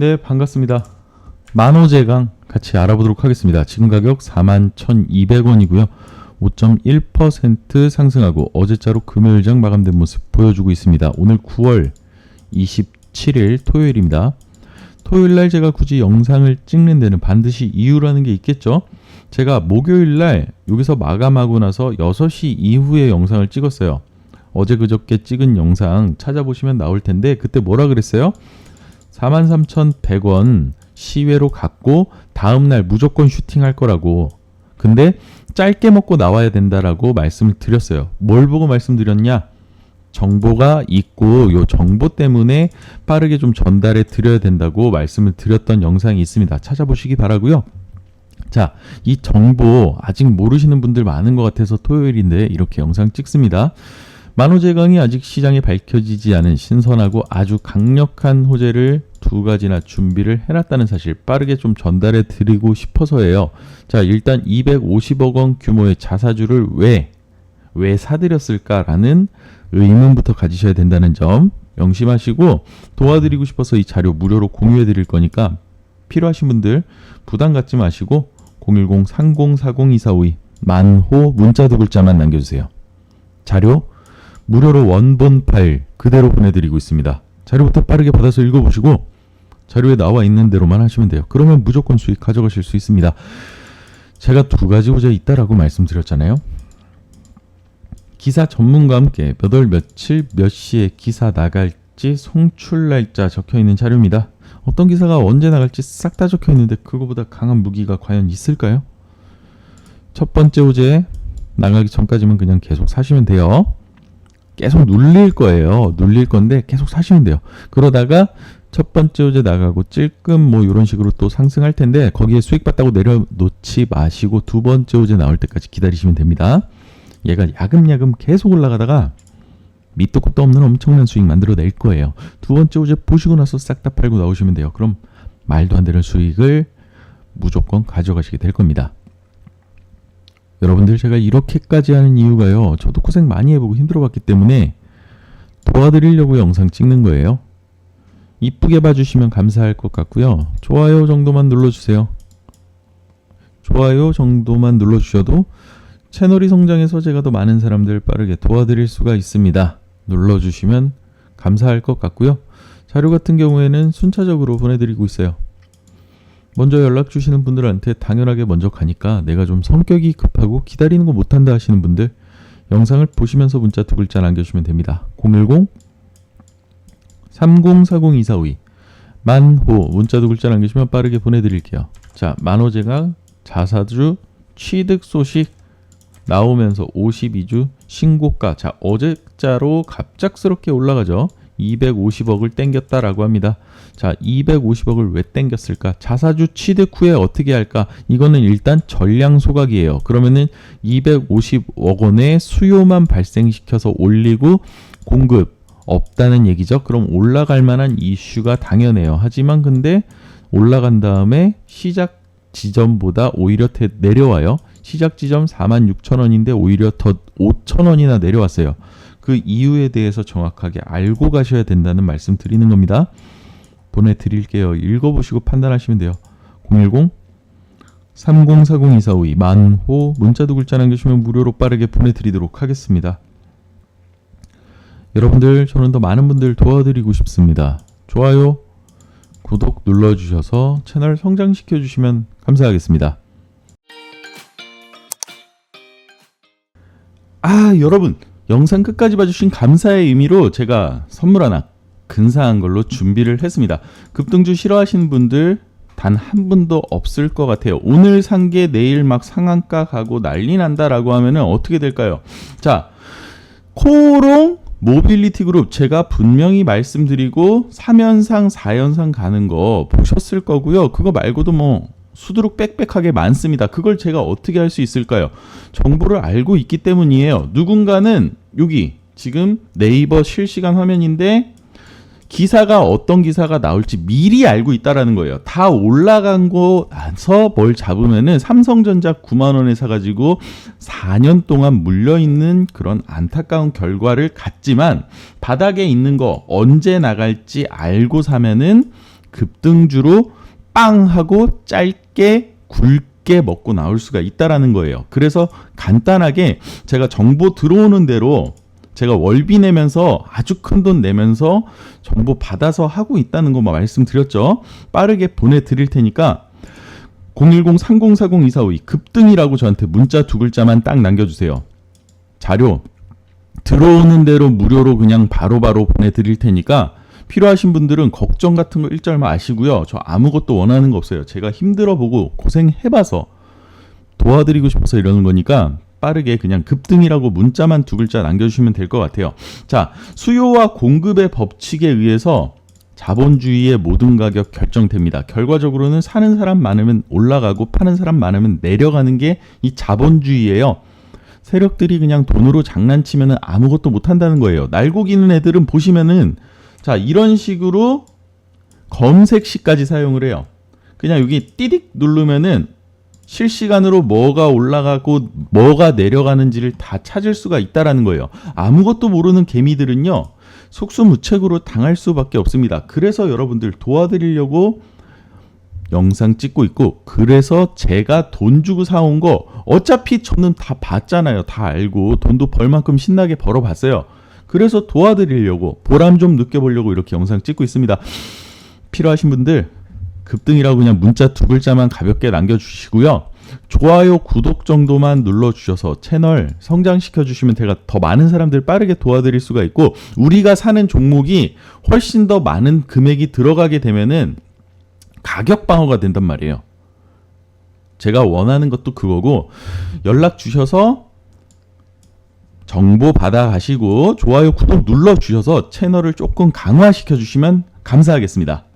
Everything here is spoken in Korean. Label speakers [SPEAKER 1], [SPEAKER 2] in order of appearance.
[SPEAKER 1] 네, 반갑습니다. 만호제강 같이 알아보도록 하겠습니다. 지금 가격 41,200원이고요. 5.1% 상승하고 어제자로 금요일장 마감된 모습 보여주고 있습니다. 오늘 9월 27일 토요일입니다. 토요일 날 제가 굳이 영상을 찍는 데는 반드시 이유라는 게 있겠죠. 제가 목요일 날 여기서 마감하고 나서 6시 이후에 영상을 찍었어요. 어제 그저께 찍은 영상 찾아보시면 나올 텐데 그때 뭐라 그랬어요? 43,100원 시외로 갖고 다음날 무조건 슈팅할 거라고. 근데 짧게 먹고 나와야 된다라고 말씀을 드렸어요. 뭘 보고 말씀드렸냐? 정보가 있고 요 정보 때문에 빠르게 좀 전달해 드려야 된다고 말씀을 드렸던 영상이 있습니다. 찾아보시기 바라고요. 자, 이 정보 아직 모르시는 분들 많은 것 같아서 토요일인데 이렇게 영상 찍습니다. 만호제강이 아직 시장에 밝혀지지 않은 신선하고 아주 강력한 호재를 두 가지나 준비를 해놨다는 사실 빠르게 좀 전달해 드리고 싶어서예요. 자, 일단 250억 원 규모의 자사주를 왜, 왜 사드렸을까라는 의문부터 가지셔야 된다는 점 명심하시고 도와드리고 싶어서 이 자료 무료로 공유해 드릴 거니까 필요하신 분들 부담 갖지 마시고 010-3040-2452 만호 문자 두 글자만 남겨주세요. 자료 무료로 원본 파일 그대로 보내드리고 있습니다. 자료부터 빠르게 받아서 읽어보시고 자료에 나와 있는 대로만 하시면 돼요. 그러면 무조건 수익 가져가실 수 있습니다. 제가 두 가지 호재 있다라고 말씀드렸잖아요. 기사 전문가와 함께 몇 월 며칠 몇 시에 기사 나갈지 송출 날짜 적혀 있는 자료입니다. 어떤 기사가 언제 나갈지 싹 다 적혀 있는데 그거보다 강한 무기가 과연 있을까요? 첫 번째 호재 나가기 전까지만 그냥 계속 사시면 돼요. 계속 눌릴 거예요. 눌릴 건데 계속 사시면 돼요. 그러다가 첫 번째 호재 나가고 찔끔 뭐 이런 식으로 또 상승할 텐데 거기에 수익 봤다고 내려놓지 마시고 두 번째 호재 나올 때까지 기다리시면 됩니다. 얘가 야금야금 계속 올라가다가 밑도 끝도 없는 엄청난 수익 만들어낼 거예요. 두 번째 호재 보시고 나서 싹 다 팔고 나오시면 돼요. 그럼 말도 안 되는 수익을 무조건 가져가시게 될 겁니다. 여러분들 제가 이렇게까지 하는 이유가요. 저도 고생 많이 해보고 힘들어봤기 때문에 도와드리려고 영상 찍는 거예요. 이쁘게 봐주시면 감사할 것 같고요. 좋아요 정도만 눌러주세요. 좋아요 정도만 눌러주셔도 채널이 성장해서 제가 더 많은 사람들 빠르게 도와드릴 수가 있습니다. 눌러주시면 감사할 것 같고요. 자료 같은 경우에는 순차적으로 보내드리고 있어요. 먼저 연락 주시는 분들한테 당연하게 먼저 가니까 내가 좀 성격이 급하고 기다리는 거 못한다 하시는 분들 영상을 보시면서 문자 두 글자 남겨주시면 됩니다. 010 3040-2452 만호 문자 두 글자 남기시면 빠르게 보내드릴게요. 자 만호제가 자사주 취득 소식 나오면서 52주 신고가 자 어제자로 갑작스럽게 올라가죠. 250억을 땡겼다라고 합니다. 자, 250억을 왜 땡겼을까? 자사주 취득 후에 어떻게 할까? 이거는 일단 전량 소각이에요. 그러면은 250억 원의 수요만 발생시켜서 올리고 공급 없다는 얘기죠. 그럼 올라갈 만한 이슈가 당연해요. 하지만 근데 올라간 다음에 시작 지점보다 오히려 대, 내려와요. 시작 지점 46,000원인데 오히려 더 5,000원이나 내려왔어요. 그 이유에 대해서 정확하게 알고 가셔야 된다는 말씀 드리는 겁니다. 보내드릴게요. 읽어보시고 판단하시면 돼요. 010 3040-2452 만호 문자 두 글자 남겨주시면 무료로 빠르게 보내드리도록 하겠습니다. 여러분들 저는 더 많은 분들 도와드리고 싶습니다. 좋아요, 구독 눌러주셔서 채널 성장시켜 주시면 감사하겠습니다. 아 여러분 영상 끝까지 봐주신 감사의 의미로 제가 선물 하나 근사한 걸로 준비를 했습니다. 급등주 싫어하시는 분들 단 한 분도 없을 것 같아요. 오늘 산 게 내일 막 상한가 가고 난리 난다라고 하면은 어떻게 될까요? 자, 코롱 모빌리티 그룹 제가 분명히 말씀드리고 3연상 4연상 가는 거 보셨을 거고요. 그거 말고도 뭐 수두룩 빽빽하게 많습니다. 그걸 제가 어떻게 할 수 있을까요? 정보를 알고 있기 때문이에요. 누군가는 여기 지금 네이버 실시간 화면인데 기사가 어떤 기사가 나올지 미리 알고 있다라는 거예요. 다 올라간 거 나서 뭘 잡으면은 삼성전자 9만 원에 사가지고 4년 동안 물려 있는 그런 안타까운 결과를 갖지만 바닥에 있는 거 언제 나갈지 알고 사면은 급등주로 빵 하고 짧게 굵게 먹고 나올 수가 있다라는 거예요. 그래서 간단하게 제가 정보 들어오는 대로 제가 월비 내면서 아주 큰 돈 내면서 정보 받아서 하고 있다는 거만 말씀드렸죠. 빠르게 보내드릴 테니까 010-3040-2452 급등이라고 저한테 문자 두 글자만 딱 남겨주세요. 자료 들어오는 대로 무료로 그냥 바로바로 보내드릴 테니까 필요하신 분들은 걱정 같은 거 일절 마시고요. 저 아무것도 원하는 거 없어요. 제가 힘들어 보고 고생해봐서 도와드리고 싶어서 이러는 거니까 빠르게 그냥 급등이라고 문자만 두 글자 남겨주시면 될 것 같아요. 자, 수요와 공급의 법칙에 의해서 자본주의의 모든 가격 결정됩니다. 결과적으로는 사는 사람 많으면 올라가고 파는 사람 많으면 내려가는 게 이 자본주의예요. 세력들이 그냥 돈으로 장난치면 아무것도 못 한다는 거예요. 날 고기는 애들은 보시면은 자, 이런 식으로 검색시까지 사용을 해요. 그냥 여기 띠딕 누르면은 실시간으로 뭐가 올라가고 뭐가 내려가는지를 다 찾을 수가 있다라는 거예요. 아무것도 모르는 개미들은요. 속수무책으로 당할 수밖에 없습니다. 그래서 여러분들 도와드리려고 영상 찍고 있고 그래서 제가 돈 주고 사온 거 어차피 저는 다 봤잖아요. 다 알고 돈도 벌 만큼 신나게 벌어봤어요. 그래서 도와드리려고 보람 좀 느껴보려고 이렇게 영상 찍고 있습니다. 필요하신 분들 급등이라고 그냥 문자 두 글자만 가볍게 남겨주시고요. 좋아요, 구독 정도만 눌러주셔서 채널 성장시켜 주시면 제가 더 많은 사람들 빠르게 도와드릴 수가 있고 우리가 사는 종목이 훨씬 더 많은 금액이 들어가게 되면은 가격 방어가 된단 말이에요. 제가 원하는 것도 그거고 연락 주셔서 정보 받아 가시고 좋아요, 구독 눌러 주셔서 채널을 조금 강화시켜 주시면 감사하겠습니다.